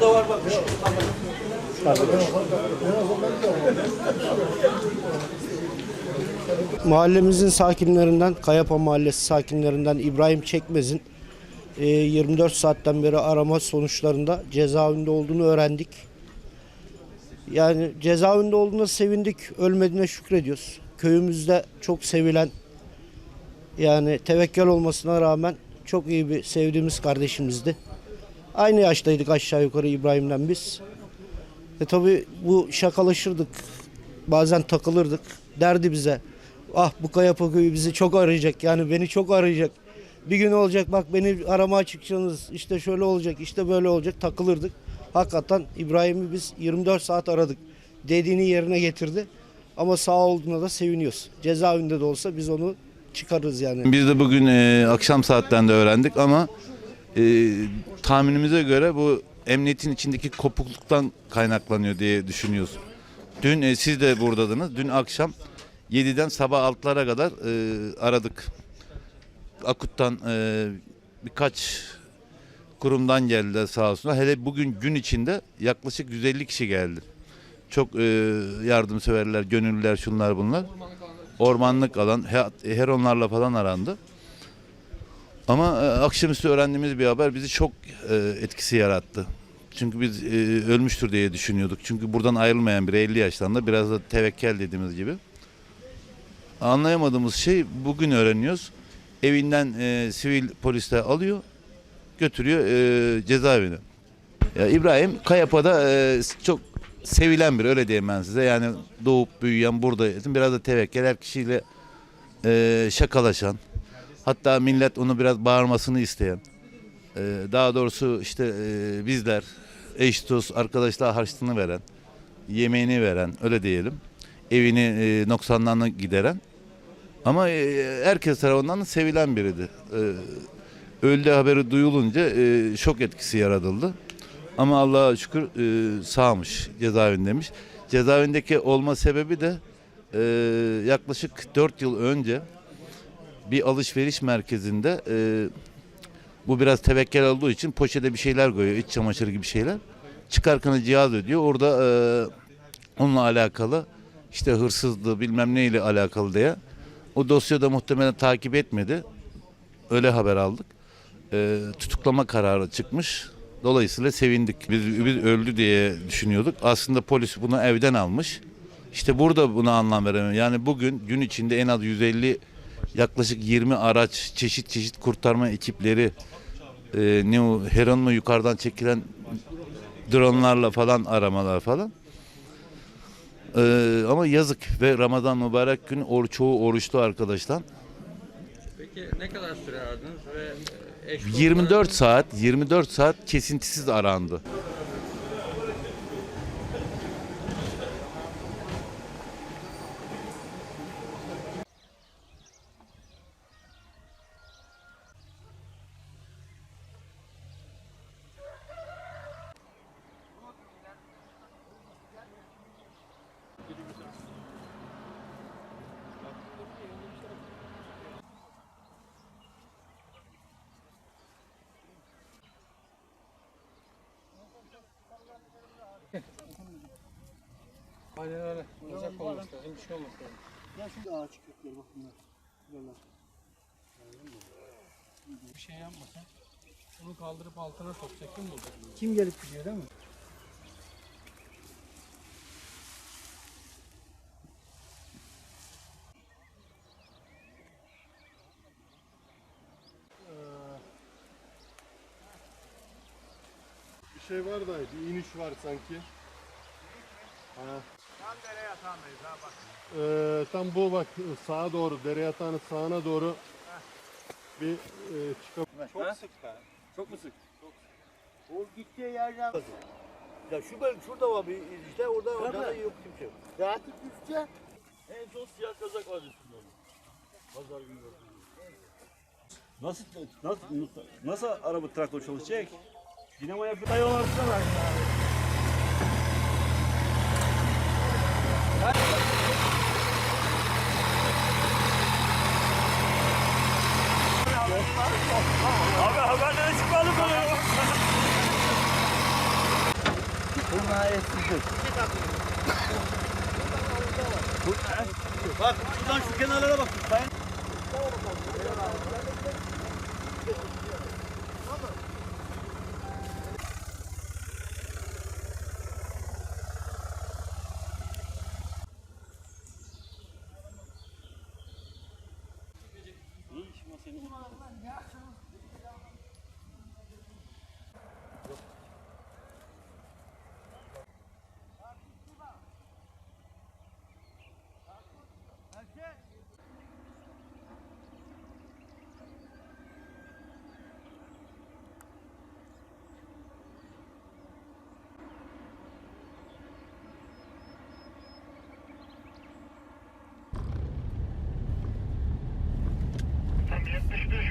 Burada var bak. Mahallemizin sakinlerinden, Kayapa Mahallesi sakinlerinden İbrahim Çekmez'in e, 24 saatten beri arama sonuçlarında cezaevinde olduğunu öğrendik. Yani cezaevinde olduğuna sevindik, ölmediğine şükrediyoruz. Köyümüzde çok sevilen, yani tevekkül olmasına rağmen çok iyi bir sevdiğimiz kardeşimizdi. Aynı yaştaydık aşağı yukarı İbrahim'den biz. E tabi bu şakalaşırdık. Bazen takılırdık. Derdi bize. Ah bu Kayapa köyü bizi çok arayacak. Yani beni çok arayacak. Bir gün olacak bak beni aramaya çıkacaksınız. İşte şöyle olacak işte böyle olacak takılırdık. Hakikaten İbrahim'i biz 24 saat aradık. Dediğini yerine getirdi. Ama sağ olduğuna da seviniyoruz. Cezaevinde de olsa biz onu çıkarırız yani. Biz de bugün e, akşam saatlerinde öğrendik ama e, tahminimize göre bu emniyetin içindeki kopukluktan kaynaklanıyor diye düşünüyoruz. Dün e, siz de buradadınız. Dün akşam 7'den sabah 6'lara kadar e, aradık. Akut'tan e, birkaç kurumdan geldiler sağ olsunlar. Hele bugün gün içinde yaklaşık 150 kişi geldi. Çok e, yardımseverler, gönüllüler şunlar bunlar. Ormanlık alan, he- Heronlarla falan arandı. Ama e, akşamüstü öğrendiğimiz bir haber bizi çok e, etkisi yarattı. Çünkü biz e, ölmüştür diye düşünüyorduk. Çünkü buradan ayrılmayan biri 50 yaşlarında biraz da tevekkel dediğimiz gibi. Anlayamadığımız şey bugün öğreniyoruz. Evinden e, sivil polisler alıyor, götürüyor e, cezaevine. Ya İbrahim Kayapa'da e, çok sevilen bir öyle diyeyim ben size. Yani doğup büyüyen burada biraz da tevekkel her kişiyle e, şakalaşan. Hatta millet onu biraz bağırmasını isteyen. e, daha doğrusu işte e, bizler eş dost arkadaşlar harçlığını veren, yemeğini veren öyle diyelim. Evini e, noksanlarını gideren. Ama e, herkes tarafından da sevilen biriydi. Öldü haberi duyulunca şok etkisi yaratıldı. Ama Allah'a şükür sağmış cezaevindemiş. Cezaevindeki olma sebebi de yaklaşık 4 yıl önce bir alışveriş merkezinde e, bu biraz tevekkel olduğu için poşete bir şeyler koyuyor. iç çamaşırı gibi şeyler. Çıkarken cihaz ödüyor. Orada e, onunla alakalı işte hırsızlığı bilmem neyle alakalı diye. O dosyada muhtemelen takip etmedi. Öyle haber aldık. E, tutuklama kararı çıkmış. Dolayısıyla sevindik. Biz, biz öldü diye düşünüyorduk. Aslında polis bunu evden almış. İşte burada buna anlam veremiyorum. Yani bugün gün içinde en az 150 yaklaşık 20 araç, çeşit çeşit kurtarma ekipleri, e, ne o Heron mu yukarıdan çekilen dronlarla falan aramalar falan. E, ama yazık ve Ramazan mübarek gün or, çoğu oruçlu arkadaşlar. Peki ne kadar süre aradınız ve e, eş 24 saat 24 saat kesintisiz arandı. Öyle. Uzak olması lazım. Bir şey olması lazım. Ya şu ağaç kökleri bak bunlar. Böyle. Bir şey yapmasan onu kaldırıp altına soksak kim bulacak? Kim gelip gidiyor değil mi? Bir şey var da bir iniş var sanki. Ha. Tam dere yatağındayız ha bak. Ee, tam bu bak sağa doğru dere yatağının sağına doğru bir e, çıkıp Çok sık be. Çok mu sık? O gittiği yerden Ya şu bölüm şurada var bir işte orada orada da yok kimse. zaten düşecek. En son siyah kazak var üstünde onun. Pazar günü gördüm. Nasıl, nasıl, nasıl araba traktör çalışacak? Dinamo yapıyor. Hayvan atsana. Abi Bak şuradan şu kenarlara bak. Sayın Tam 75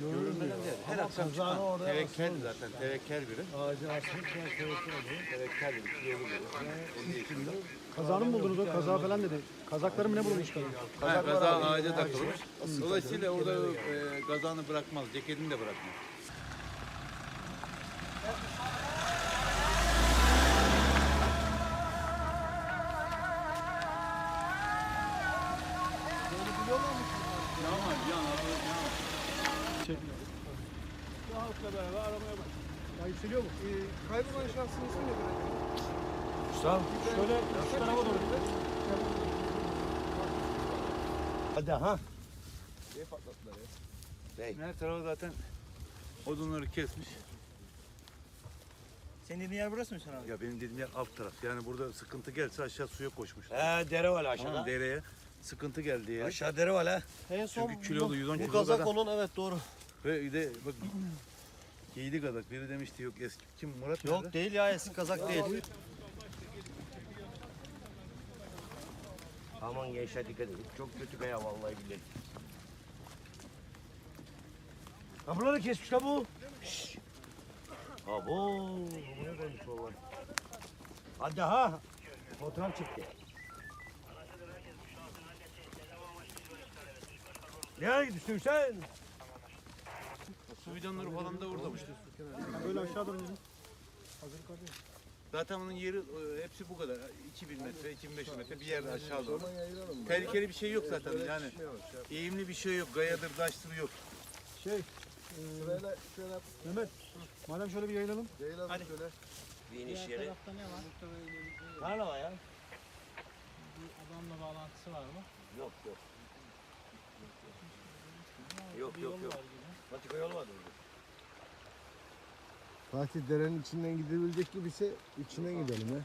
takip edin. Her akşam çıkan tevekkel zaten. Tevekkel biri. Ağacı asmış ben biri. Yolu biri. Kazanı mı buldunuz o? Kaza falan dedi. Kazakları mı ne bulmuş kadın? Ha, gaza ağaca takılmış. Dolayısıyla orada e, gazanı bırakmaz. Ceketini de bırakmaz. Daha yükseliyor mu? Kaybolan şahsın ismi nedir? Şöyle şu tarafa doğru. Hadi ha. Her tarafı zaten odunları kesmiş. Senin dediğin yer burası mı sen abi? Ya benim dediğim yer alt taraf. Yani burada sıkıntı gelse aşağı suya koşmuşlar. He dere var Tamam dereye sıkıntı geldi ya. Aşağı dere var ha. En son Çünkü kilolu 110 bu kilolu kazak adam. onun evet doğru. Ve bir de bak giydi gazak. Biri demişti yok eski kim Murat Yok nerede? değil ya eski kazak değil. Aman gençler dikkat edin. Çok kötü kaya vallahi billahi. Kapıları kesmiş la bu. Şşş. Abo. Buraya koymuş vallahi. Hadi ha. Fotoğraf çekti. Nereye gidiyorsun sen? Su bidonları falan da oradamış. Böyle aşağı doğru gidelim. Zaten onun yeri e, hepsi bu kadar. 2000 metre, 2500 metre bir yerde aşağı doğru. Tehlikeli bir şey yok zaten yani. Eğimli bir şey yok. Gayadır, daştır yok. Şey. e, Mehmet. Madem şöyle bir yayılalım. Bir iniş yeri. Nerede var ya? Adamla bağlantısı var mı? Yok yok. Yok yok yok. Patika yol var orada. Fatih derenin içinden gidebilecek gibiyse içinden gidelim ya.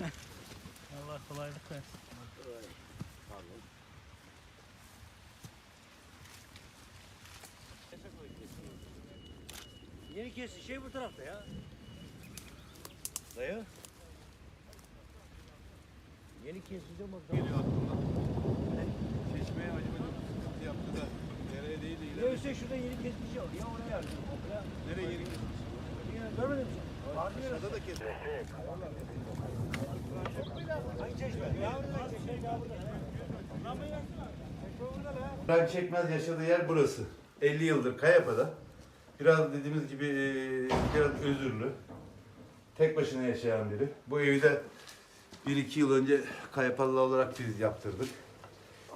Allah kolaylık versin. Yeni kesti şey bu tarafta ya. Dayı. Yeni keseceğim bak. Çeşmeye acaba sıkıntı yaptı da dereye değil de Ya işte şurada yeni kesmiş ya. Ya oraya yardım. Ya. nereye yeri kesmiş? Görmedin mi? Mı Aşağıda da kesmiş. Hangi çeşme? Ya burada çeşme ya burada. Ben Çekmez yaşadığı yer burası. 50 yıldır Kayapa'da. Biraz dediğimiz gibi e, biraz özürlü. Tek başına yaşayan biri. Bu evi de 1-2 yıl önce Kayapalı olarak biz yaptırdık.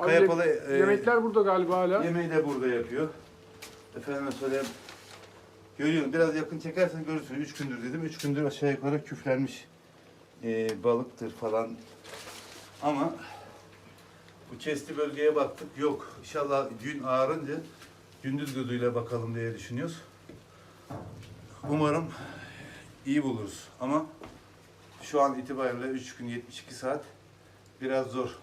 Kayapalı e, Yemekler burada galiba hala. yemeği de burada yapıyor. Efendim söyleyeyim. Görüyorsun biraz yakın çekersen görürsün. 3 gündür dedim. 3 gündür aşağı yukarı küflenmiş e, balıktır falan. Ama bu kesti bölgeye baktık. Yok. İnşallah gün ağarınca gündüz gözüyle bakalım diye düşünüyoruz. Umarım iyi buluruz. Ama şu an itibariyle 3 gün 72 saat biraz zor.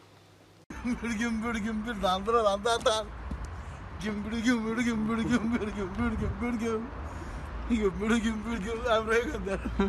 Gümbür gümbür gümbür dandıra dandan dan. Gümbür gümbür gümbür gümbür gümbür gümbür güm. gümbür gümbür gümbür Emre'ye gönder.